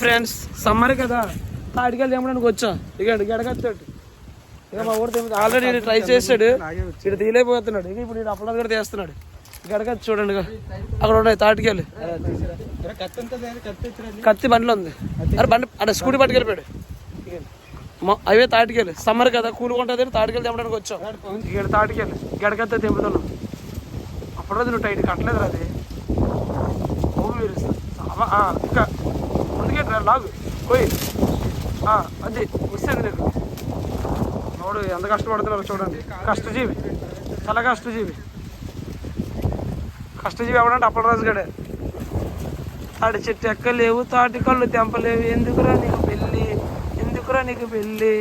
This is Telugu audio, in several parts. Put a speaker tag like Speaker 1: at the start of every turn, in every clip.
Speaker 1: ఫ్రెండ్స్ సమ్మర్ కదా. తాటికెళ్ళి తెమ్మడానికి వచ్చా. ఇక గడగత్తాడు ఇక మా ఊరు తెమ్మ ఆల్రెడీ నేను ట్రై చేస్తాడు ఇటు తీయలేకపోతున్నాడు. ఇక ఇప్పుడు నేను అప్పట్లో కూడా తీస్తున్నాడు గడగచ్చు చూడండి అక్కడ ఉన్నాయి తాటికెళ్ళి. కత్తి బండిలో ఉంది. అరే బండి అంటే స్కూటీ పట్టుకెళ్ళిపోయాడు. అవే తాటికెళ్ళి. సమ్మర్ కదా కూలుకుంటుంది తాటికెళ్ళి తెమ్మడానికి వచ్చాం. ఇక్కడ తాటికెళ్ళి. గడకత్తే తెంపుతున్నాం అప్పుడు నువ్వు టైట్ కట్టలేదు అది. ఓ మీరు ఇంకా లాగు పోయి. అది వస్తుంది నీకు. నోడు ఎంత కష్టపడుతున్నారో చూడండి. కష్టజీవి. చాలా కష్టజీవి. కష్టజీవి ఎవడంటే అప్పలరాజు గడే. తాటి చెట్టు ఎక్కలేవు తాటి కళ్ళు తెంపలేవు ఎందుకురా నీకు పెళ్ళి? ఎందుకురా నీకు పెళ్ళి?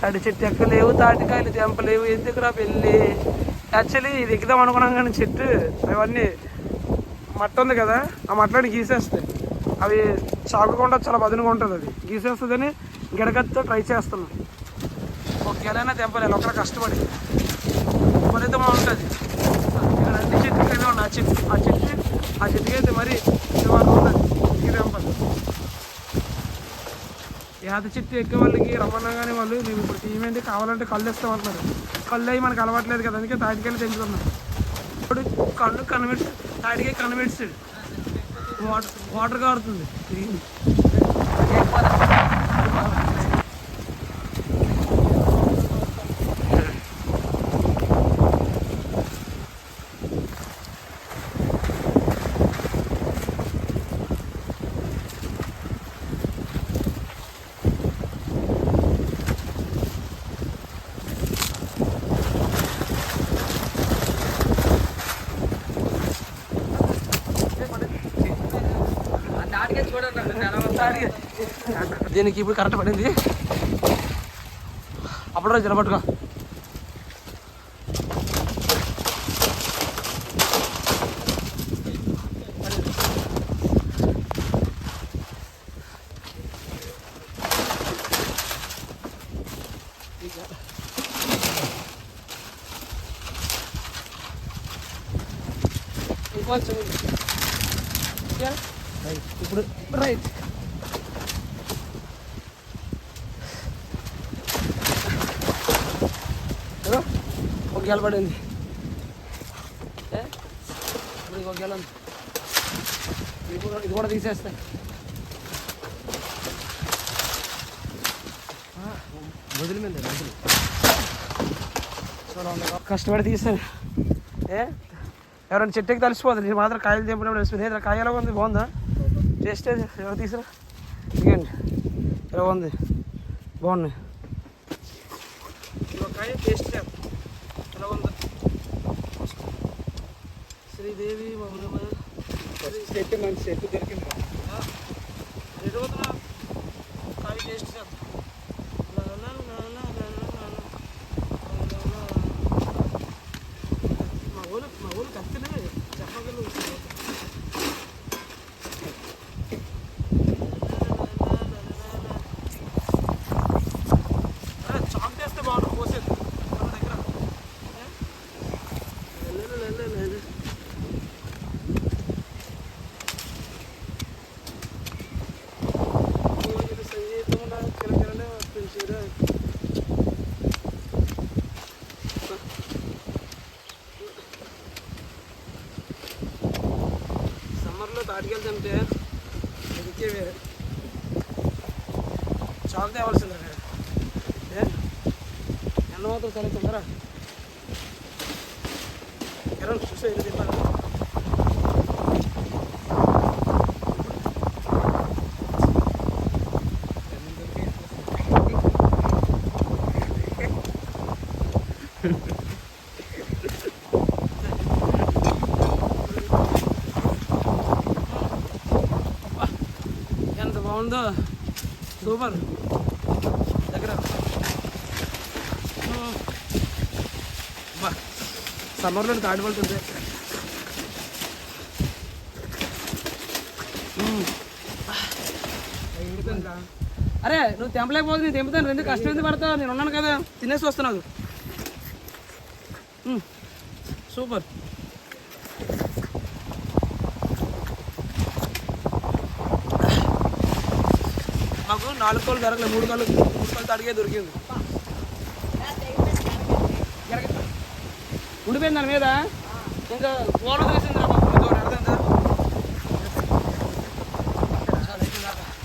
Speaker 1: తాటి చెట్టు ఎక్కలేవు తాటికాయలు తెంపలేవు ఎందుకురా పెళ్ళి? యాక్చువల్లీ ఇది ఎక్కుదాం అనుకున్నాం కానీ చెట్టు అవన్నీ మట్ట ఉంది కదా ఆ మట్టని గీసేస్తాయి. అవి చాకుకుండా చాలా బదునుగా ఉంటుంది అది. గీసేస్తుందని గిడకత్తో ట్రై చేస్తున్నాం. ఒక గెలైనా తెంపలేదు ఒకరు కష్టపడి. ఫలితం ఉంటుంది ఇక్కడ అన్ని చెట్లు కింద ఉన్నాయి. ఆ చెట్టు ఆ చెట్టు ఆ చెట్టుకి అయితే మరి ఇవాళ ఉంటుంది ఇది తెంపాలి యాద చెట్టు ఎక్కే వాళ్ళకి రమ్మన్నా కానీ వాళ్ళు మేము ఇప్పుడు ఏమేంటి కావాలంటే కళ్ళు ఇస్తామంటున్నారు. కళ్ళు అవి మనకు అలవాట్లేదు కదా అందుకే తాటికెళ్ళి తెంచుతున్నాం ఇప్పుడు కళ్ళు కనబెట్టి తాటికే కనబెట్టాడు వాటర్ వాటర్ కారుతుంది. దీనికి ఇప్పుడు కరెక్ట్ పడింది. అప్పుడు రోజు జరపట్టుకో ఇంకొంచెం? ఇప్పుడు రైట్ ఒక గెల పడింది. ఇప్పుడు ఇంకో గెల ఇది కూడా- ఇది కూడా తీసేస్తాయి. వదిలి మీద వదిలి కష్టపడి తీసాను ఏ? ఎవరైనా చెట్టుకి తలిసిపోతుంది నేను మాత్రం కాయలు తెంపినప్పుడు తెలిసిపోయింది ఏదైనా కాయ ఎలా ఉంది. బాగుందా? టేస్ట్? ఎవరు తీసురా ఇదిగోండి. ఎలా ఉంది. బాగున్నాయి. కాయ టేస్ట్ లేదు ఎలా ఉందా? శ్రీదేవి
Speaker 2: చెట్టు మంచి చెట్టు దొరికింది.
Speaker 1: ఎదుగుతున్నా కాయ టేస్ట్ లేదు సమ్మర్లో తాటికెళ్తుంటే ఎదికే వేరే చాకు తేవాల్సిందే ఏ? ఎన్న మాత్రం సరే తొందర కిరణ్ చూసే ఇది తిప్పాలి ఎంత బాగుందో? సూపర్. దగ్గర. సమ్మర్లో తాటి పడుతుంది అరే నువ్వు తెంపలేకపోతే నేను తెంపుతాను. రెండు కష్టం ఎందుకు పడతావు? నేను ఉన్నాను కదా. తినేసి వస్తున్నాను. సూపర్. నాలుగు కోళ్ళు దొరకలేదు మూడు కోళ్ళు మూడు కోళ్ళు అడిగే దొరికింది ఉండిపోయింది దాని మీద ఇంకా ఓడ వేసింది